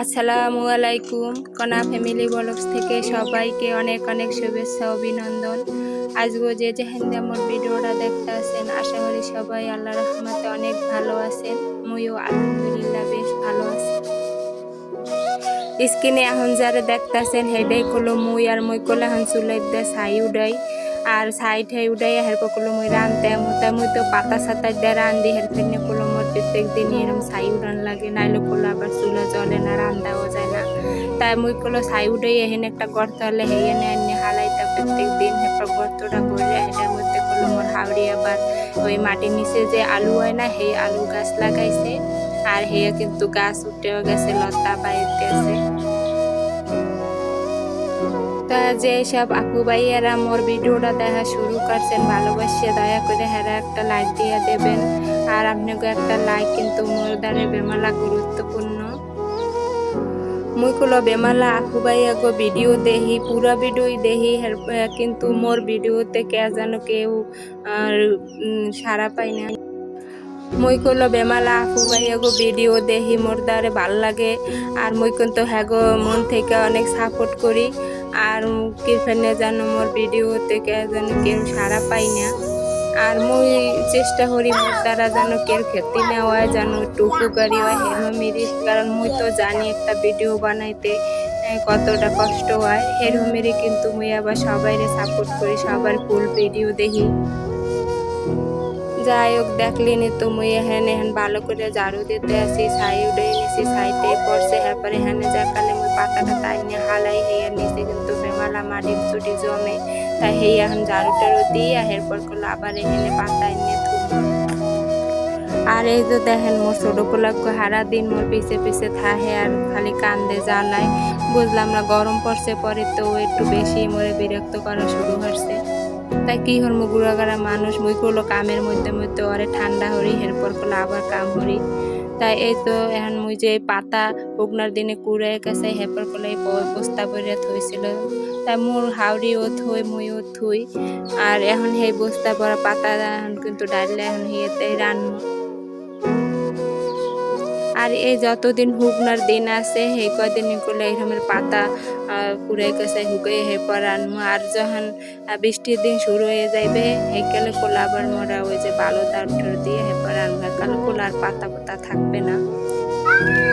আসসালামু আলাইকুম। কনা ফ্যামিলি ব্লগস থেকে সবাইকে অনেক অনেক শুভেচ্ছা, অভিনন্দন। আজগো যে যেখানে আমার ভিডিওটা দেখতে আছেন, আশা করি সবাই আল্লাহ রহমতে অনেক ভালো আছেন। মুইও আলহামদুলিল্লাহ বেশ ভালো আছি। স্ক্রিনে এখন যারা দেখতেছেন হেডাই কলো মুই আর মুই কলে এখন চুলাই দা ছাই উড়াই। আর ছাই ঠাই উড়াই হেরপর কলো মুই রানতে মুতা মুই তো পাতা সাতা দিয়ে রান্ধি হেরফেনে কলো মোর প্রত্যেক দিন এরকম ছাই উড়ান লাগে, নাইলে কলো আবার চুলা জ্বলে না রান্দাও যায় না। তাই মুই কলো ছাই উড়াই এহেন একটা গর্ত হলে হেয়ে নে এনে হালাইতা প্রত্যেক দিন হেরপর গর্তটা করে হেটার মধ্যে কলো মোর হাওড়ি আবার ওই মাটির নিচে যে আলু হয় না সেই আলু গাছ লাগাইছে। আর হেয়ে কিন্তু গাছ উঠেও গেছে, লতা বাইতে তা যে সব আপু ভাইয়ারা মোর ভিডিওটা দেখা শুরু করছেন ভালোবাসিয়ে দয়া করে হেরা একটা লাইক দিয়ে দেবেন। আর আপনাকে একটা লাইক কিন্তু মোর দ্বারে বেমালা গুরুত্বপূর্ণ। মুই কলো বেমালা আপু ভাইয়া গো ভিডিও দেহি, পুরা ভিডিওই দেহি কিন্তু মোর ভিডিওতে কে যেন কেউ সাড়া পাই না। মই কলো বেমালা আপু ভাইয়া গো ভিডিও দেহি, মোর দ্বারে ভালো লাগে। আর মই কিন্তু হ্যাগো মন থেকে অনেক সাপোর্ট করি। আর কিরফেনে যেন মোর ভিডিও থেকে যেন কেউ সাড়া পাই না। আর মুই চেষ্টা করি মোর দ্বারা যেন কেউ ক্ষতি না হয়, যেন একটু উপকারী হয় হেরম মিরিস কারণ মুই তো জানি একটা ভিডিও বানাইতে কতটা কষ্ট হয়। হেরমেরই কিন্তু মুই আবার সবাইরে সাপোর্ট করি, সবার ফুল ভিডিও দেখি। যাই হোক, দেখলি নি তো মুই এখানে এখান ভালো করে ঝাড়ু দিতে আসি, ছাই উঠে নিছি ছাইতে পড়ছে এরপরে এখানে যা কালে মুই পাতাটা তাই নিয়ে হালাই হেয়ে নিছি কিন্তু বেমালা মাটির চুটি জমে। তাই হেই এখন ঝাড়ু টাড়ু দিয়ে এরপর করল আবার এখানে নিয়ে থুবো আর এই যে দেখেন মোর ছোট পোলাক্য হারা দিন মোর পিছে পিছে থাহে, আর খালি কান্দে জ্বালায় বুঝলাম না গরম পড়ছে পরে তো একটু বেশি মোরে বিরক্ত করা শুরু হচ্ছে তাই কি হর গুড়াগাড়া মানুষ, মুই করল কামের মধ্যে মধ্যে, ওরে ঠান্ডা হরি এরপর করল আবার কাম হরি তাই এই তো এখন মুই যে পাতা উগনার দিনে কুড়ে গেছে হেপার কলে বস্তা ভরে থইছিল তাই মোর হাওড়িও থই মুইও থুই আর এখন সেই বস্তা ভরা পাতা কিন্তু ডাইলে এখন হিয়েতে রান্না আর এই যতদিন হুকনার দিন আছে, সেই কদিন করলে এরকমের পাতা পুড়ে গেছে হুকে হে পর আর যখন বৃষ্টির দিন শুরু হয়ে যাইবে হেকালে কোলা আবার মোরা ওই যে বালো ঠোর দিয়ে হে পর আনব কালো কোলার পাতা পাতা থাকবে না।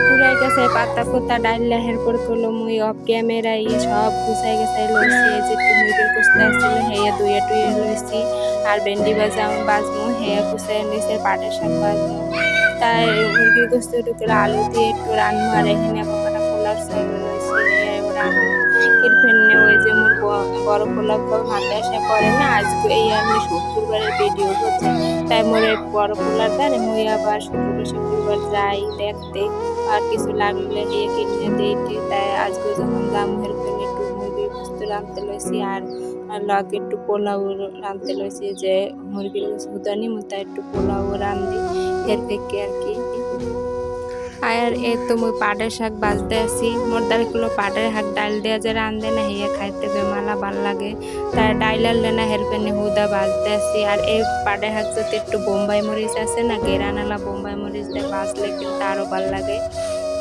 পুরাই গেছে, পাতা পোতা ডাইলা হের পর করল মুই অফ ক্যামেরা ইয়ে সব গুছাই গেছাই লইছি যে মুরগির কুস্তা আসছিল হেয়া দুইয়া টুইয়া লইছি। আর ভাজা আমি বাজমু হেয়া কুচাই নিছে পাটের শাক বাজমু। তাই মুরগির গোস্ত একটু আলু দিয়ে একটু রান্না আর এখানে কটা লইছি এর ফেন্নে ওই যে মোর ব- বড় হাতে আসা করে না, আজকে এই আমি শুক্রবারের ভিডিও করছি তাই মোর বড় পোলার দ্বারে মুই আবার শুক্রবার শুক্রবার যাই দেখতে, আর কিছু লাগলে দিয়ে কিনে দিই তাই আজকে যখন দাম হের একটু মুরগির গোস্ত রাঁধতে লইছি, আর আর লগে একটু পোলাও রাঁধতে লইছি, যে মুরগির গোস্ত হুদানি মতো একটু পোলাও রাঁধি। এর থেকে আর কি। আর এ তো মুই পাটের শাক বাজতে আসি মোর দ্বারা পাটের শাক ডাল দেওয়া যে রান্ধে না হিয়া খাইতে বেমালা ভালো লাগে। তার ডাইল ডাইলার লেনা হেরপেনে হুদা বাজতে আসি আর এই পাটের শাক যদি একটু বোম্বাই মরিচ আছে না গেরানালা বোম্বাই মরিচ দিয়ে বাজলে কিন্তু আরও ভালো লাগে।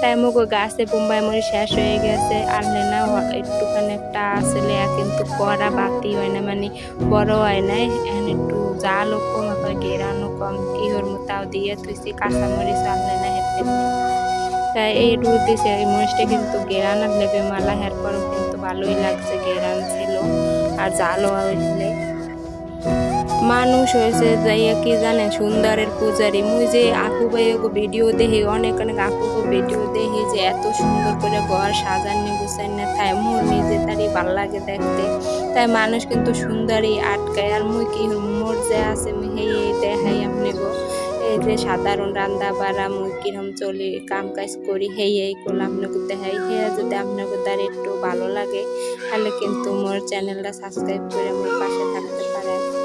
তাই মুখ গাছে, বোম্বাই মরিচ শেষ হয়ে গেছে। আর হ- একটুখানি একটা আসলে কিন্তু কড়া বাতি হয় না মানে বড় হয় না। এখন একটু জালও কম, আবার গেরানো কম ওর মতাও দিয়ে তুইছি কাঁচামরিচ আনলে না হেঁটে তাই এই রুদ দিছে, এই মরিচটা কিন্তু গেরান আনলে বেমালা হের পরও কিন্তু ভালোই লাগছে গেরান ছিল। আর জালও হইলে মানুষ হয়েছে, যাইয়া কি জানে, সুন্দরের পূজারি। মুই যে আপু ভাইয়াকে ভিডিও দেখি, অনেক অনেক আপুকে ভিডিও দেখি যে এত সুন্দর করে ঘর সাজানি গুছানি তাই মোর নিজে তারই ভালো লাগে দেখতে। তাই মানুষ কিন্তু সুন্দরই আটকায়। আর মুই কি মোর যে আছে, মুই হেই দেখাই আপনি গো এই যে সাধারণ রান্না বাড়া, মুই কিরম চলি কাম কাজ করি, হেই এই করলে আপনাকে দেখাই। হেয়া যদি আপনাকে দ্বারা একটু ভালো লাগে, তাহলে কিন্তু মোর চ্যানেলটা সাবস্ক্রাইব করে মোর পাশে থাকতে পারেন।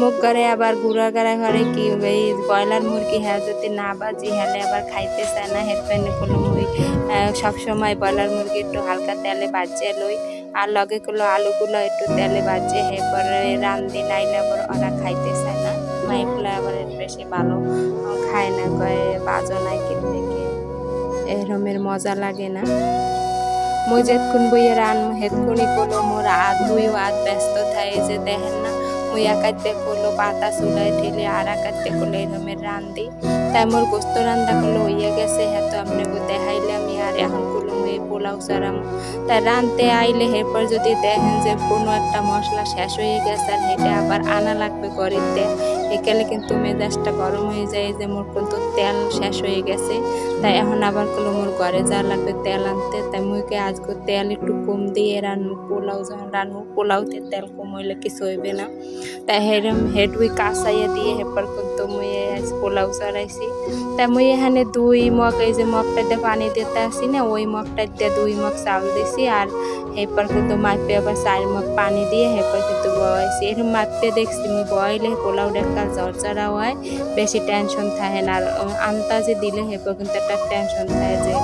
মুখ করে আবার গুড়া গাড়া ঘরে কি এই ব্রয়লার মুরগি হ্যাঁ যদি না বাজি, হলে আবার খাইতে চায় না পেনে কোনো মুই সব সময় ব্রয়লার মুরগি একটু হালকা তেলে বাজিয়ে লই, আর লগে গুলো আলুগুলো একটু তেলে বাজিয়ে হে পরে রান্ধি, নাইলে আবার ওরা খাইতে চায় না। মাইফুলা আবার বেশি ভালো খায় না, কয়ে বাজো নাই কিনতে এরমের মজা লাগে না। মই যেতক্ষণ বইয়ে রান হেতক্ষণই করল মোর আত দুইও আত ব্যস্ত থাকে যে দেখেন না মুই একাতে করল, পাতা চুলায় ঠেলে আর একাতে করল এরমের রান্ধি তাই মোর গোস্ত রান্ধা করল, হইয়া গেছে হ্যাঁ তো দেখাইলে আমি আর এখন করল মুই পোলাও সারাম তাই রানতে আইলে এরপর যদি দেখেন যে কোনো একটা মশলা শেষ হয়ে গেছে আর হেঁটে আবার আনা লাগবে করিতে একালে কিন্তু মেজাজটা গরম হয়ে যায় যে মোর কিন্তু তেল শেষ হয়ে গেছে, তাই এখন আবার করল মোর ঘরে যা লাগবে তেল আনতে, তাই মুইকে আজকে তেল একটু কম দিয়ে রান্নু, পোলাও যখন রান্নু, পোলাওতে তেল কম হইলে কিছু হইবে না। তাই হেরম হেড উই কাঁচাইয়া দিয়ে হেপার কিন্তু মুই আজ পোলাও চড়াইছি। তাই মুই এখানে দুই মগ, এই যে মগটাতে পানি দিতে আসি না, ওই মগটা দিয়ে দুই মগ চাউল দিছি, আর হেপার কিন্তু মাপে আবার চার মগ পানি দিয়ে হেপার কিন্তু বয়াইছি। এরকম মাপে দেখছি মুই বয়াইলে পোলাও ডেকাল জ্বর হয়, বেশি টেনশন থাকে না আর আন্তাজে দিলে হেপার কিন্তু একটা টেনশন থাকে যে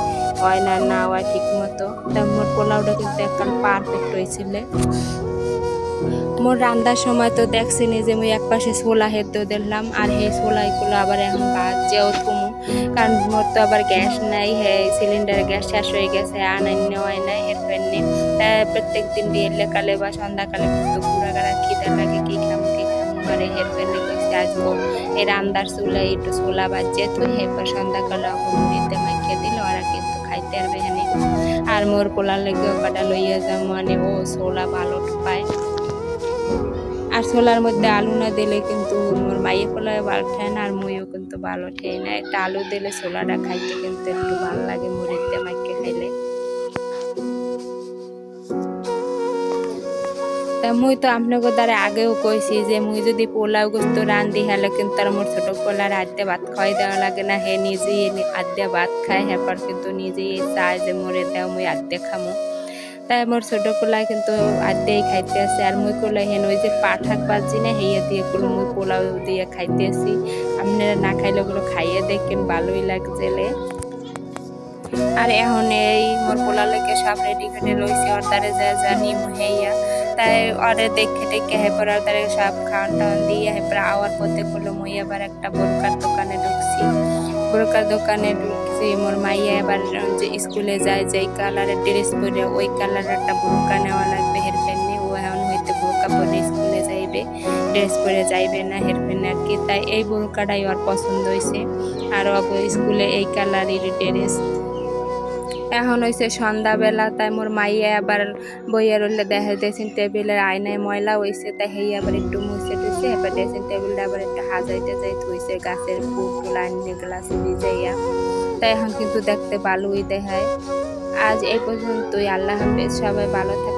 হয় না না হয় ঠিক মতো তা মোর পোলাওটা কিন্তু একদম পারফেক্ট হয়েছিল। মোর রান্নার সময় তো দেখছিনি যে মুই এক পাশে ছোলা হেদ্দ দিলাম, আর সেই ছোলাইগুলো আবার এখন ভাত যেও থুমু কারণ মোর তো আবার গ্যাস নাই, হে সিলিন্ডার গ্যাস শেষ হয়ে গেছে আনাই নেওয়াই নাই এর জন্য প্রত্যেক দিন বিয়েলে কালে বা সন্ধ্যাকালে কিন্তু ঘুরা গাড়া খিদে লাগে কি খামো কি খামো করে এর জন্য কইছে আজকে এই রান্দার চুলাই একটু ছোলা বাজিয়ে তুই এরপর সন্ধ্যাকালে মুড়িতে মাখিয়ে দিল, ওরা কিন্তু খাইতে পারবে এখানে আর মোর পোলার লেগে কটা লইয়া যাম মানে ও ছোলা ভালো পায় আর ছোলার মধ্যে আলু না দিলে কিন্তু মোর মাইয়ে পোলায় ভালো ঠায় না, আর মুইও কিন্তু ভালো ঠাই না। একটা আলু দিলে ছোলাটা খাইতে কিন্তু একটু ভালো লাগে মোর মুড়িতে মাখিয়ে তা মুই তো আপনাকে দ্বারা আগেও কইছি যে মুই যদি পোলাও গোস্ত রান্ধি হলে কিন্তু আর মোর ছোট পোলার আদ্যে ভাত খাওয়াই দেওয়া লাগে না। হে নিজেই আদ্যে ভাত খায় হেপার কিন্তু নিজেই চায় যে মোরে দেও, মুই আদ্যে খামো। তাই মোর ছোট পোলা কিন্তু আদ্যেই খাইতে আছে আর মুই কোলা হেন ওই যে পাঠাক বাজি না হেয়ে দিয়ে গুলো মুই পোলাও দিয়ে খাইতে আসি। আপনারা না খাইলে ওগুলো খাইয়ে দেখেন, ভালোই লাগছেলে আর এখন এই মোর পোলা লেগে সব রেডি করে লইছি দ্বারে যা জানি হেইয়া। তাই অরে দেখে দেখে হেপর আর তারে সব খাওয়ান টাওয়ান দিয়ে হেপর আওয়ার পথে করল মুই আবার একটা বোরকার দোকানে ঢুকছি। বোরকার দোকানে ঢুকছি, মোর মাইয়া এবার যে স্কুলে যায়, যেই কালারের ড্রেস পরে ওই কালারের একটা বোরকা নেওয়া লাগবে হের ফেননি ও এখন হইতে বোরকা পরে স্কুলে যাইবে, ড্রেস পরে যাইবে না হের আর কি। তাই এই বোরকাটাই ওর পছন্দ হয়েছে আর স্কুলে এই কালারের ড্রেস এখন হয়েছে সন্ধ্যাবেলা, তাই মোর মাইয়া আবার বইয়া রইলে দেখা ড্রেসিং টেবিলের আয়নায় ময়লা হয়েছে তাই হেই আবার একটু মুছে টুছে এবার ড্রেসিং টেবিলটা আবার একটু হাজাইতে যাই থইছে গাছের ফুল আনিয়ে গ্লাস ভিজাইয়া। তাই এখন কিন্তু দেখতে ভালোই দেখায়। আজ এই পর্যন্তই, আল্লাহ হাফেজ, সবাই ভালো থাকবেন